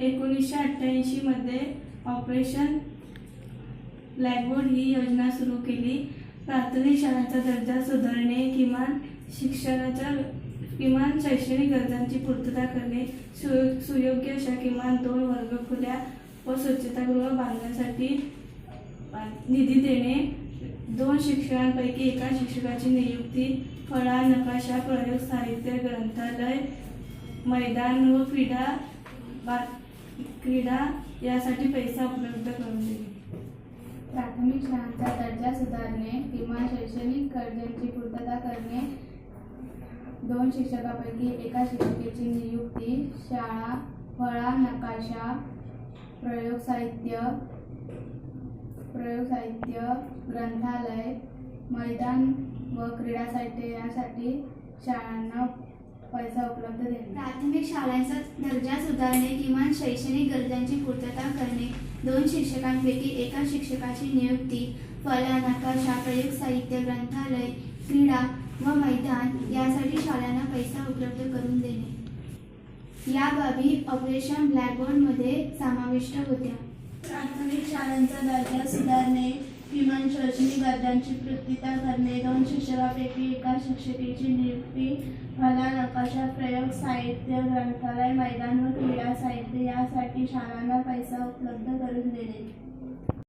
एकोणीसशे अठ्ठ्याऐंशीमध्ये operation blackboard ही योजना सुरू केली. प्राथमिक शाळांचा दर्जा सुधारणे किमान शिक्षणाच्या किमान शैक्षणिक गरजांची पूर्तता करणे सु सुयोग्य अशा किमान दोन वर्गखोल्या व स्वच्छतागृह बांधण्यासाठी निधी देणे. दोन शिक्षकांपैकी एका शिक्षकाची नियुक्ती फळा नकाशा प्रयोग साहित्य ग्रंथालय मैदान व क्रीडा बा क्रीडा यासाठी पैसा उपलब्ध करून दिले प्राथमिक शाळांचा दर्जा सुधारणे किंवा शैक्षणिक कर्जांची पूर्तता करणे दोन शिक्षकापैकी एका शिक्षिकेची नियुक्ती शाळा फळा नकाशा प्रयोग साहित्य प्रयोग साहित्य ग्रंथालय मैदान व क्रीडा साहित्य यासाठी शाळांना पैसा उपलब्ध देणे. प्राथमिक शाळांचा दर्जा सुधारणे किमान शैक्षणिक गरजांची पूर्तता करणे. दोन शिक्षकांपैकी एका शिक्षकाची नियुक्ती फळा नकाशा प्रयोग साहित्य ग्रंथालय क्रीडा व मैदान यासाठी शाळांना पैसा उपलब्ध करून देणे. या बाबी ऑपरेशन ब्लॅकबोर्डमध्ये समाविष्ट होत्या. प्राथमिक शाळांचा दर्जा सुधारणे गरजांची पूर्तता करणे दोन शिक्षकापैकी एका शिक्षिकेची नियुक्ती फला नकाशा प्रयोग साहित्य ग्रंथालय मैदान व क्रीडा साहित्य यासाठी शाळांना पैसा उपलब्ध करून देणे.